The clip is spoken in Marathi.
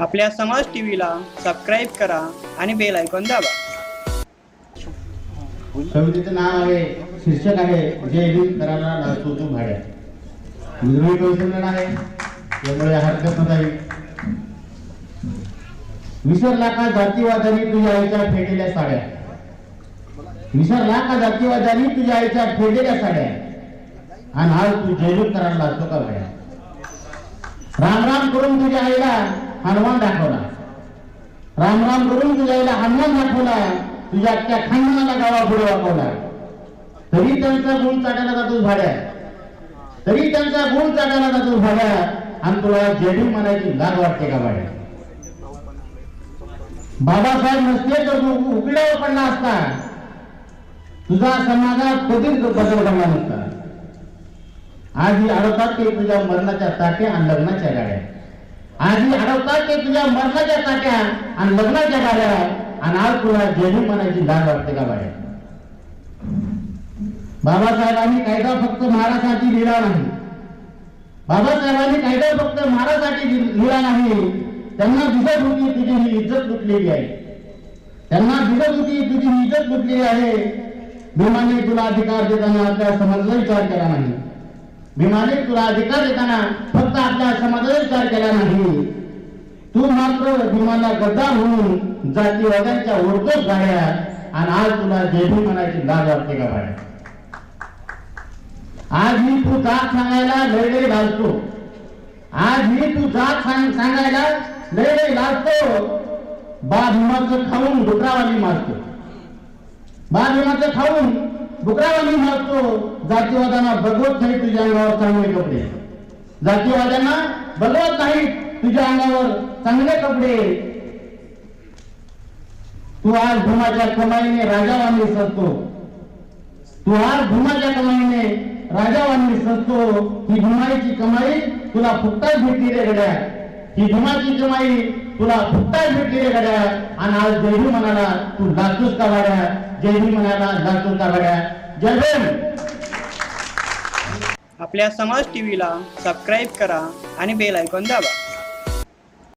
आपल्या समाज टीव्हीला सबस्क्राईब करा आणि बेल आयकॉन दाबा. कवितेचं नाव आहे शीर्षक आहे जय हिंद करायला लावतो तो भाड्या विद्रोही आहे त्यामुळे हरकत नाही विसरला का जातीवादानी तुझ्या आईच्या फेडलेल्या साड्या. विसरला का जातीवादानी तुझ्या आईच्या फेडलेल्या साड्या. आणि आज तू जयजूत करायला लागतो का भाड्या. राम राम करून तुझ्या आईला हनुमान दाखवला. राम राम करून तुझ्या आईला हनुमान दाखवला. तुझ्या त्या खानदानाला गावा पुढे वाकवला. तरी त्यांचा गुण चाटायला जातो भाड्या तरी त्यांचा गुण चाटायला जातो भाड्या आणि तुला जेडी म्हणायची लाग वाटते का भाड्या बाबासाहेब नसते तर तू उकड्यावर पडला असता. तुझा समाजात कधीच बदल घडला नसता. आज ही अडवतात ते तुझ्या मरणाच्या ताट्या आणि लग्नाच्या गाड्या. आज अडवतात ते तुझ्या मरणाच्या ताट्या आणि लग्नाच्या गाड्या आणि आज तुला जेडी म्हणायची लाज वाटते का बाहेर बाबासाहेबांनी कायदा फक्त महाराष्ट्राची लिहिला नाही. बाबासाहेबांनी कायदा फक्त महाराष्ट्रासाठी लिहिला नाही. त्यांना दिसत होती तुझी ही इज्जत लुटलेली आहे. त्यांना दिसत होती तुझी ही इज्जत लुटलेली आहे. भीमाने तुला अधिकार देताना आपल्या समाजाचा विचार केला नाही. भीमाने तुला अधिकार देताना फक्त आपल्या समाजाचा विचार केला नाही. तू मात्र भीमाला गद्दार होऊन जातीवाद्यांच्या ओढतोच गाड्या आणि आज तुला जेबी म्हणायची लाज वाटते का बाहेर आज मी तू जात सांगायला लय लय लाजतो. आज मी तू जात सांगायला लय लय लाजतो. बा भीमाचं खाऊन डुकरावाली मारतो. बा भीमाचं खाऊन डुकरावाली मारतो जातीवादांना बघवत नाही तुझ्या अंगावर चांगले कपडे. जातीवाद्यांना बघवत नाही तुझ्या अंगावर चांगले कपडे. तू आज भूमाच्या कमाईने राजावानी सरतो तू आज भूमाच्या कमाईने राजावानी सरतो ही भूमाईची कमाई तुला फुकटाच भेटली रे गड्या. ही भूमाची कमाई तुला फुकटाच भेटली रे गड्या. आणि आज जयही म्हणाला तू लाजतोस का वाड्या? जयही म्हणाला लाजतोस का वाड्या? जयभीम आपल्या समाज टीव्हीला सबस्क्राईब करा आणि बेल ऐकून दाबा.